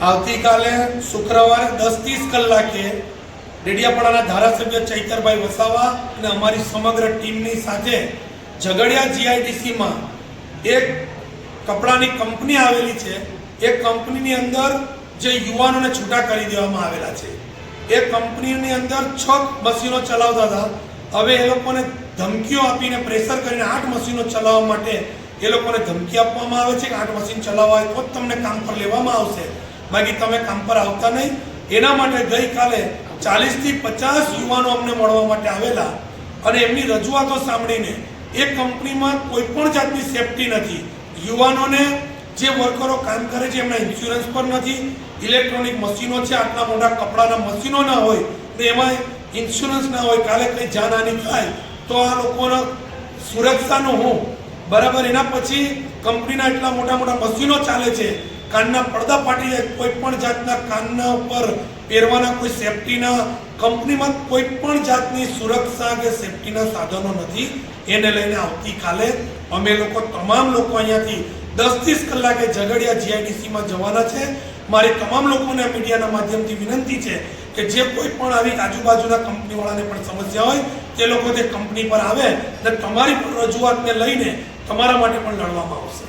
આવતીકાલે શુક્રવારે દસ ત્રીસ કલાકે ડેડિયાપાડાના ધારાસભ્ય ચૈતરભાઈ વસાવા અને અમારી સમગ્ર ટીમની સાથે ઝઘડિયા જીઆઈડીસીમાં એક કપડાની કંપની આવેલી છે. એ કંપનીની અંદર જે યુવાનોને છૂટા કરી દેવામાં આવેલા છે. એ કંપનીની અંદર છ મશીનો ચલાવતા હતા. હવે એ લોકોને ધમકીઓ આપીને પ્રેશર કરીને આઠ મશીનો ચલાવવા માટે એ લોકોને ધમકી આપવામાં આવે છે કે આઠ મશીન ચલાવવા હોય તો જ તમને કામ પર લેવામાં આવશે. બાકી તમે કામ પર આવતા નહીં. એના માટે ગઈકાલે ચાલીસથી પચાસ યુવાનો અમને મળવા માટે આવેલા અને એમની રજૂઆતો સાંભળીને એ કંપનીમાં કોઈ પણ જાતની સેફટી નથી. યુવાનોને જે વર્કરો કામ કરે છે, એમના ઇન્સ્યોરન્સ પર નથી. ઇલેક્ટ્રોનિક મશીનો છે, આટલા મોટા કપડાના મશીનો ના હોય, ને એમાં ઇન્સ્યોરન્સ ના હોય, કાલે કંઈ જાનહાની થાય, તો આ લોકોનો સુરક્ષાનો હું બરાબર એના પછી કંપનીના એટલા મોટા મોટા મશીનો ચાલે છે કાનના પડદા ફાટી જાય કોઈ પણ જાતના કાનના ઉપર પહેરવાના, કોઈ સેફટીના કંપનીમાં કોઈ પણ જાતની સુરક્ષા કે સેફટીના સાધનો નથી. એને લઈને આવતીકાલે અમે લોકો તમામ લોકો અહીંયાથી દસ ત્રીસ કલાકે ઝઘડિયા જીઆઈડીસીમાં જવાના છે. મારી તમામ લોકોને મીડિયાના માધ્યમથી વિનંતી છે કે જે કોઈ પણ આવી આજુબાજુના કંપનીવાળાને પણ સમસ્યા હોય, તે લોકો તે કંપની પર આવે અને તમારી પણ રજૂઆતને લઈને તમારા માટે પણ લડવામાં આવશે.